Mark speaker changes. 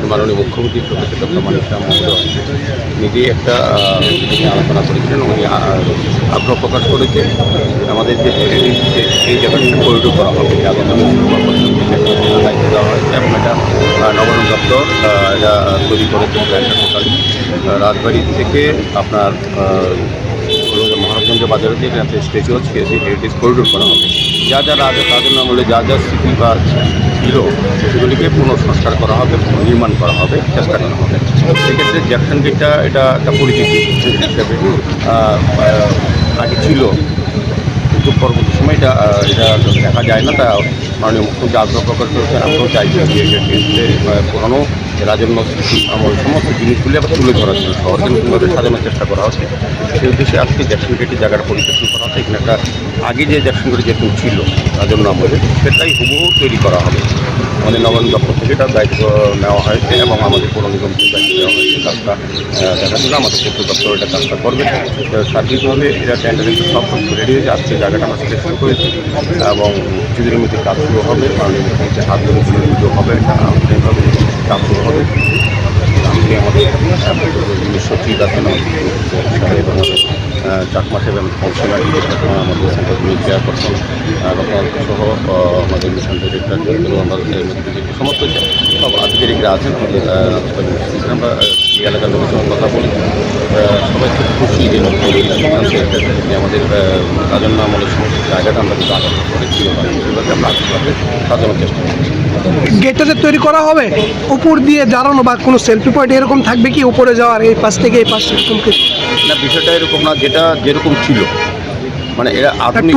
Speaker 1: রাজ্যের মাননীয় মুখ্যমন্ত্রী প্রফেসর ডক্টর মানিক মহোদয় নিজেই একটা আলোচনা করেছিলেন, উনি আগ্রহ প্রকাশ করেছে আমাদের যে এই জায়গাটা করিডোর করা হবে আগামী দায়িত্ব দেওয়া হয়েছে। এবং এটা নবায়ন দপ্তর তৈরি করেছে প্ল্যানটা টোটালি রাজবাড়ি থেকে আপনার মহারাজগঞ্জ বাজারে যে স্ট্যাচু আছে, সেই হেরিটেজ করিডোর করা হবে। যা যা রাজা তাদের আমলে যা যা স্মৃতি বা ছিল, সেগুলিকে পুনঃসংস্কার করা হবে নির্মাণ করা হবে, চেষ্টা করা হবে। সেক্ষেত্রে জ্যাকসন গেটটা এটা একটা পরিচিতি হিসেবে আগে ছিল। কিন্তু পরবর্তী সময় এটা এটা দেখা যায় না, তা মাননীয় মুখ্যমন্ত্রী আগ্রহ প্রকাশ করেছেন। আমরাও চাইছি পুরনো রাজন্য আমল সমস্ত জিনিসগুলি আবার তুলে ধরার জন্য শহরকে নতুনভাবে সাজানোর চেষ্টা করা হচ্ছে। সেই উদ্দেশ্যে আজকে জ্যাকসন গেটের জায়গাটা পরিদর্শন করা হচ্ছে। এখানে একটা আগে যে জ্যাকসন গেট যেরকম ছিল রাজন্য আমলে সেটাই হুবহু তৈরি করা হবে। আমাদের নবায়ন দপ্তর থেকে এটার দায়িত্ব নেওয়া হয়েছে এবং আমাদের পৌর থেকে দায়িত্ব দেওয়া হয়েছে। কাজটা জন্য আমাদের পূর্ত দপ্তর এটা কাজটা করবে। সার্বিকভাবে এটা টেন্ডারিং সব কিছু রেডি হয়েছে। আজকে জায়গাটা আমরা সিলেকশন করেছি এবং কিছুদিনের মধ্যে কাজ শুরু হবে। মাননীয় হাত ধরে পুজো হবে এটা আনুষ্ঠানিকভাবে কাজ শুরু হবে আজকে আমাদের যিনি সচিব আছেন আমাদের সাহেব আমাদের চাকমা সাহেব কাউন্সিলার আমাদের সেন্টার চেয়ারপারসন গতকাল সহ আমাদের মিশন আমাদের সমস্ত সব আধিকারিকরা আছেন আমাদের আমরা এই এলাকার লোকের সঙ্গে কথা বলি সবাই খুব খুশি যে যে আমাদের রাজন্য আমলের সমস্ত জায়গাটা আমরা কিন্তু আগে করেছিল সেভাবে আমরা সাজানোর চেষ্টা করছি।
Speaker 2: গেটটা যে তৈরি করা হবে উপর দিয়ে দাঁড়ানো বা কোনো সেলফি পয়েন্ট এরকম থাকবে কি? উপরে যাওয়ার এই পাশ থেকে এই পাশ এরকম
Speaker 1: না বিষয়টা এরকম না যেটা যেরকম ছিল। মানে এরা আধুনিক